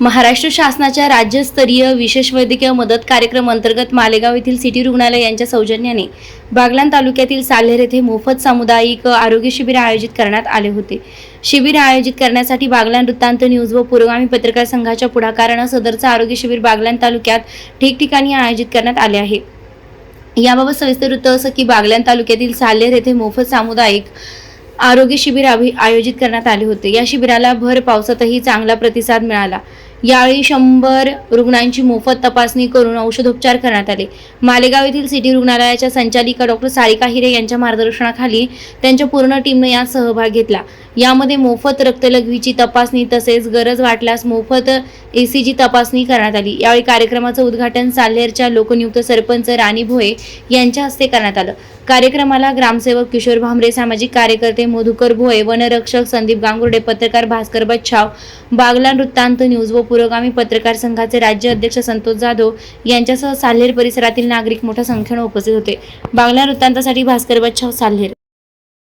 महाराष्ट्र शासनाच्या राज्यस्तरीय विशेष वैद्यकीय मदत कार्यक्रम अंतर्गत मालेगाव येथील सिटी रुग्णालय यांच्या सौजन्याने बागलान तालुक्यातील साल्हेर येथे मोफत सामुदायिक आरोग्य शिबिर आयोजित करण्यात आले होते. शिबिर आयोजित करण्यासाठी बागलान वृत्तांत न्यूज व पुरोगामी पत्रकार संघाच्या पुढाकारानं सदरचं आरोग्य शिबिर बागलान तालुक्यात ठिकठिकाणी आयोजित करण्यात आले आहे. याबाबत सविस्तर वृत्त असं की बागलान तालुक्यातील साल्हेर येथे मोफत सामुदायिक आरोग्य शिबिर आभि- आयोजित करण्यात आले होते. या शिबिराला भर पावसातही चांगला प्रतिसाद मिळाला. यावेळी शंभर रुग्णांची मोफत तपासणी करून औषधोपचार करण्यात आले. मालेगाव येथील सिटी रुग्णालयाच्या संचालिका डॉक्टर सारिका हिरे यांच्या मार्गदर्शनाखाली त्यांच्या पूर्ण टीमनं यात सहभाग घेतला. यामध्ये मोफत रक्तलघवीची तपासणी तसेच गरज वाटल्यास मोफत एसीजी तपासणी करण्यात आली. यावेळी कार्यक्रमाचं उद्घाटन साल्हेरच्या लोकनियुक्त सरपंच राणी भोये यांच्या हस्ते करण्यात आलं. कार्यक्रमाला ग्रामसेवक किशोर भामरे सामाजिक कार्यकर्ते मधुकर भोये वनरक्षक संदीप गांगुर्डे पत्रकार भास्कर बच्छाव बागला वृत्तांत न्यूज व पुरोगामी पत्रकार संघाचे राज्य अध्यक्ष संतोष जाधव यांच्यासह साल्हेर परिसरातील नागरिक मोठ्या संख्येने उपस्थित होते. बांगला वृत्तांतासाठी भास्कर बच्छाव साल्हेर.